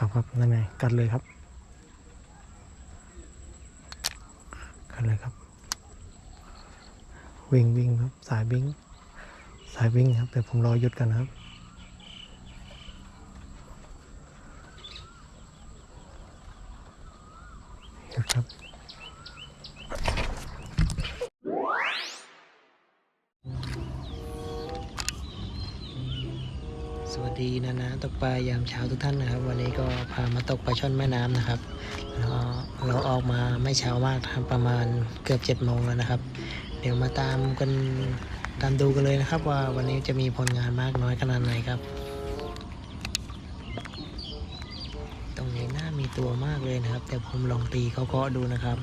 ครับครับนั่นไงกัดเลยครับ กัดเลยครับ วิ่งวิ่งครับ สายวิ่ง สายวิ่งครับ แต่ผมรอหยุดกันนครับหยุดครับ ดีนะนะตกปลายามเช้าทุกท่านนะครับ วันนี้ก็พามาตกปลาช่อนแม่น้ำนะครับแล้วเราออกมาไม่เช้ามากครับประมาณเกือบเจ็ดโมงแล้วนะครับ เดี๋ยวมาตามกันตามดูกันเลยนะครับ ว่าวันนี้จะมีผลงานมากน้อยขนาดไหนครับ ตรงนี้น่ามีตัวมากเลยนะครับ แต่ผมลองตีเขาเคาะดูนะครับ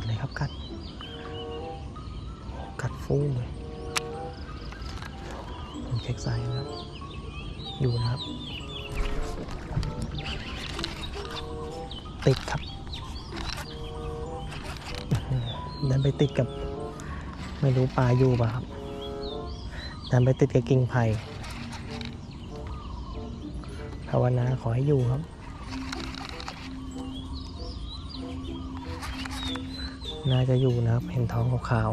ดเลยครับกัด กัดฟูเลยผมเช็คสายนะครับอยู่นะครับ ติดครับดันไปติดกับ ไม่รู้ปลาอยู่ป่ะครับดันไปติดกับกิ่งไผ่ภาวนาขอให้อยู่ครับ น่าจะอยู่นะครับ เห็นท้องขาว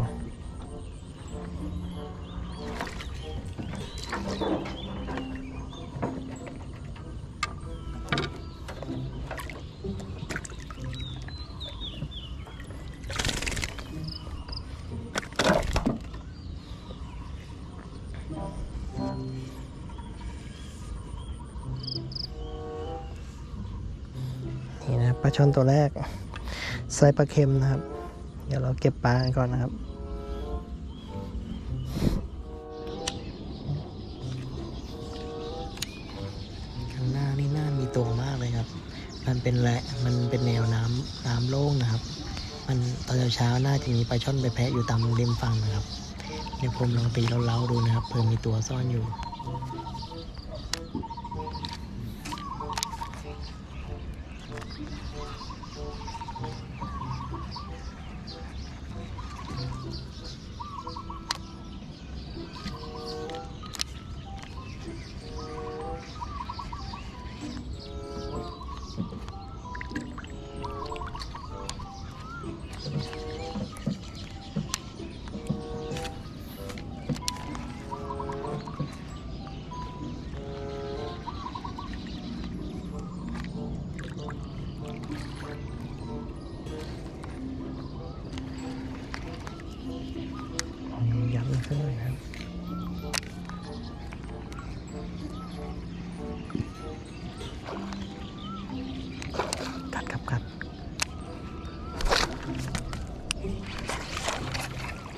นี่นะปลาช่อนตัวแรกไซส์ปลาเค็มนะครับ เดี๋ยวเราเก็บปลากันก่อนนะครับข้างหน้านี่น่ามีตัวมากเลยครับ มันเป็นแหละมันเป็นแนวน้ำน้ำโล่งนะครับ มันตอนเช้าๆน่าจะมีปลาช่อนไปแพะอยู่ตามริมฝั่งนะครับเดี๋ยวผมลองตีเล้าๆดูนะครับเผื่อมีตัวซ่อนอยู่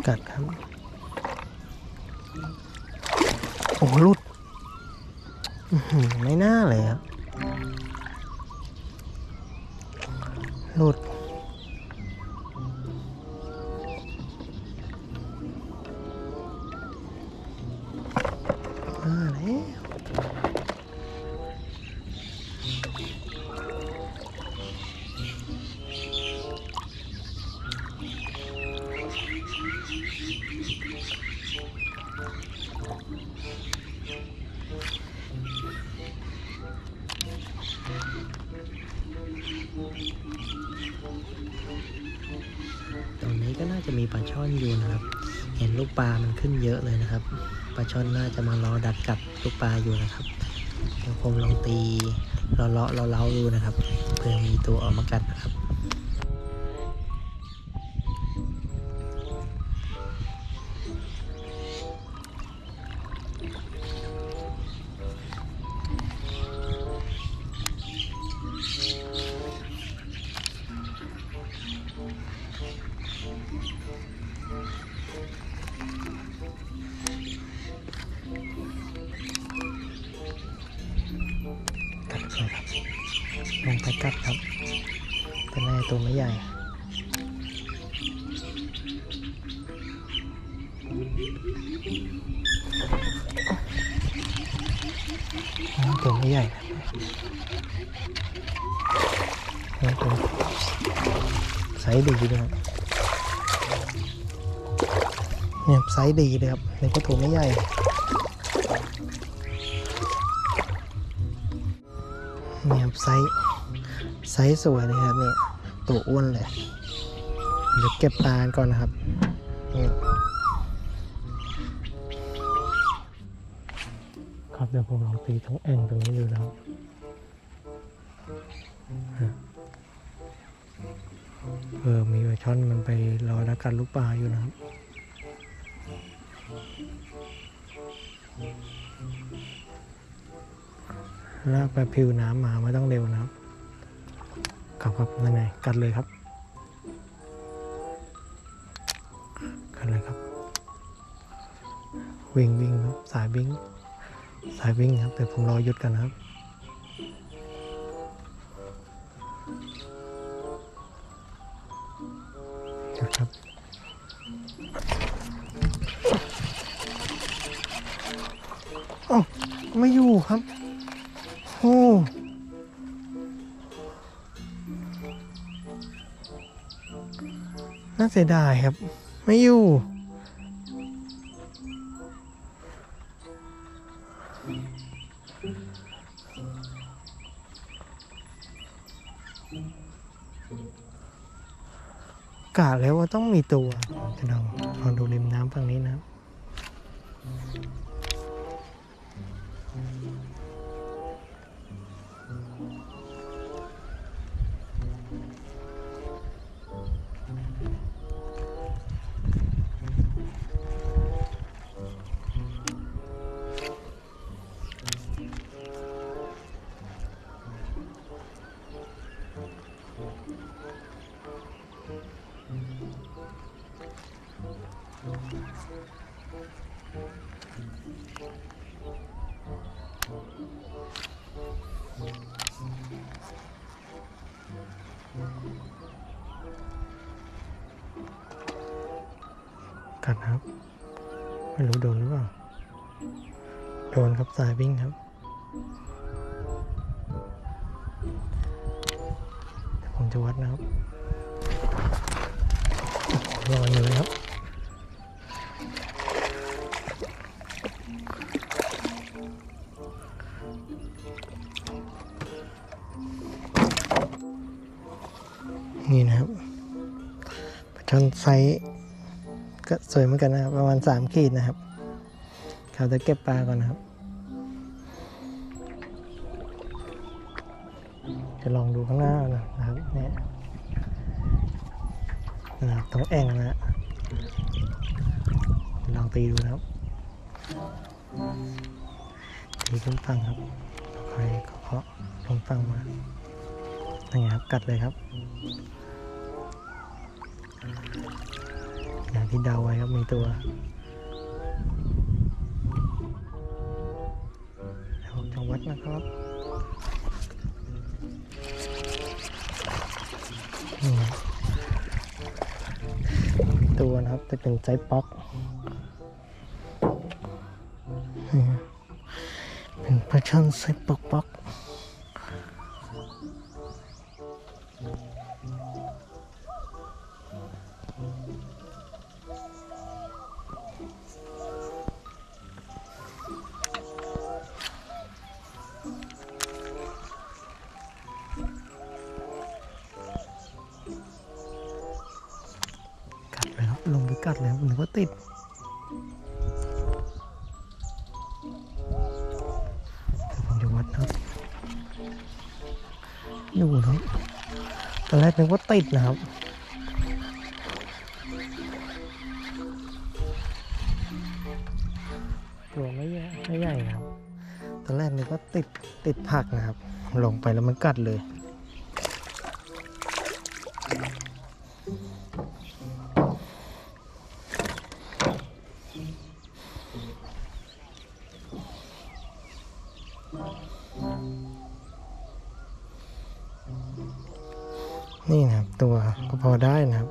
กัดครับ โอ้หลุดไม่น่าเลยครับหลุด มีปลาช่อนอยู่นะครับ เห็นลูกปลามันขึ้นเยอะเลยนะครับ ปลาช่อนน่าจะมารอดักกัดลูกปลาอยู่นะครับเดี๋ยวผมลองตีเลาะเลาะเล้าะดูนะครับ เพื่อมีตัวออกมากัดนะครับ ตัวไม่ใหญ่ครับนี่เป็นไซส์ดีด้วยครับเนี่ยไซส์ดีเลยครับในกระถูไม่ใหญ่เนี่ยครับไซส์ไซส์สวยเลยครับเนี่ยตัวอ้วนเลย เดี๋ยวเก็บปลาก่อนนะครับครับเดี๋ยวผมลองตีทั้งแอ่งตรงนี้ดูนะครับเออมีปลาช่อนมันไปรอดักกัดลูกปลาอยู่นะครับลากไปผิวน้ำมาไม่ต้องเร็วนะครับครับครับนั่นไงกัดเลยครับ เลยครับ วิ่งวิ่งครับสายวิ่ง สายวิ่งครับ แต่ผมรอหยุดกันนะครับ หยุดครับ อ้าวไม่อยู่ครับโอ้น่าเสียดายครับ ไม่อยู่ กะแล้วว่าต้องมีตัวจะลองลองดูริมน้ำฝั่งนี้นะ กัดครับ ไม่รู้โดนหรือเปล่า โดนครับสายวิ่งครับเดี๋ยวผมจะวัดนะครับรออยู่เลยครับนี่นะครับปลาช่อนไซส์ ก็สวยเหมือนกันนะครับ ประมาณสามขีดนะครับ เขาจะเก็บปลาก่อนนะครับ จะลองดูข้างหน้านะครับเนี่ยนะครับต้องแอ่งนะลองตีดูนะครับตีขึ้นฟังครับคอยเคาะลงฟังมานี่นไงครับกัดเลยครับ อย่างที่เดาไว้ครับมีตัวเดี๋ยวผมจะวัดนะครับตัวนะครับจะเป็นไซส์ป๊อกเป็นปลาช่อนไซส์ป๊อกป๊อก ลงไปกัดเลยครับหรือว่าติดผมจะวัดครับอยู่นะตอนแรกนึกว่าติดนะครับตัวไม่ใหญ่ไม่ใหญ่นะครับตอนแรกนึกว่าติดติดผักนะครับ ลงไปแล้วมันกัดเลย นี่นะครับ ตัวก็พอได้นะครับ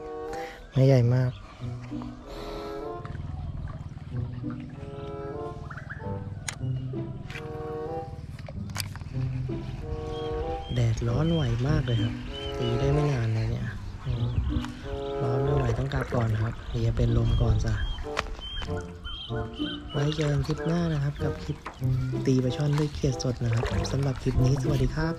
ไม่ใหญ่มากแดดร้อนไหวมากเลยครับ ตีได้ไม่นานเลยเนี่ย ร้อนไม่ไหวต้องกลับก่อนครับเดี๋ยวจะเป็นลมก่อนซะไว้เจอกันคลิปหน้านะครับ กับคลิปตีปลาช่อนด้วยเขียดสดนะครับสำหรับคลิปนี้สวัสดีครับ